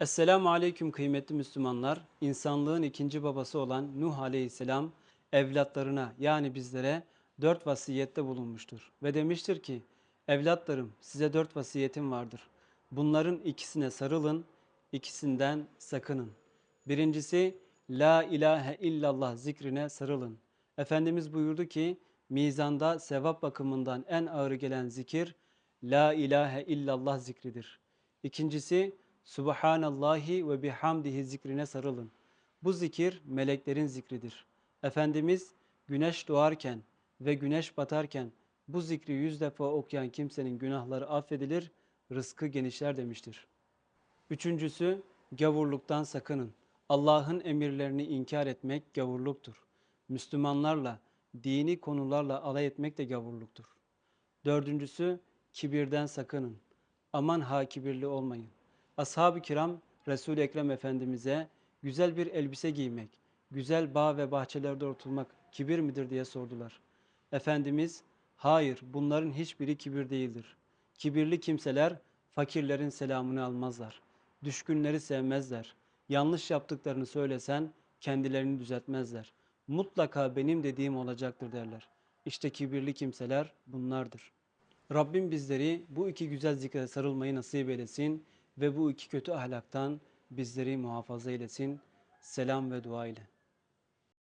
Esselamu Aleyküm kıymetli Müslümanlar. İnsanlığın ikinci babası olan Nuh Aleyhisselam evlatlarına yani bizlere dört vasiyette bulunmuştur. Ve demiştir ki evlatlarım size dört vasiyetim vardır. Bunların ikisine sarılın, ikisinden sakının. Birincisi La ilahe illallah zikrine sarılın. Efendimiz buyurdu ki mizanda sevap bakımından en ağır gelen zikir La ilahe illallah zikridir. İkincisi Subhanallahi ve bihamdihi zikrine sarılın. Bu zikir meleklerin zikridir. Efendimiz güneş doğarken ve güneş batarken bu zikri yüz defa okuyan kimsenin günahları affedilir, rızkı genişler demiştir. Üçüncüsü gavurluktan sakının. Allah'ın emirlerini inkar etmek gavurluktur. Müslümanlarla, dini konularla alay etmek de gavurluktur. Dördüncüsü kibirden sakının. Aman ha kibirli olmayın. Ashab-ı kiram Resul-i Ekrem Efendimiz'e güzel bir elbise giymek, güzel bağ ve bahçelerde oturmak kibir midir diye sordular. Efendimiz hayır bunların hiçbiri kibir değildir. Kibirli kimseler fakirlerin selamını almazlar. Düşkünleri sevmezler. Yanlış yaptıklarını söylesen kendilerini düzeltmezler. Mutlaka benim dediğim olacaktır derler. İşte kibirli kimseler bunlardır. Rabbim bizleri bu iki güzel zikre sarılmayı nasip eylesin ve bu iki kötü ahlaktan bizleri muhafaza eylesin. Selam ve dua ile.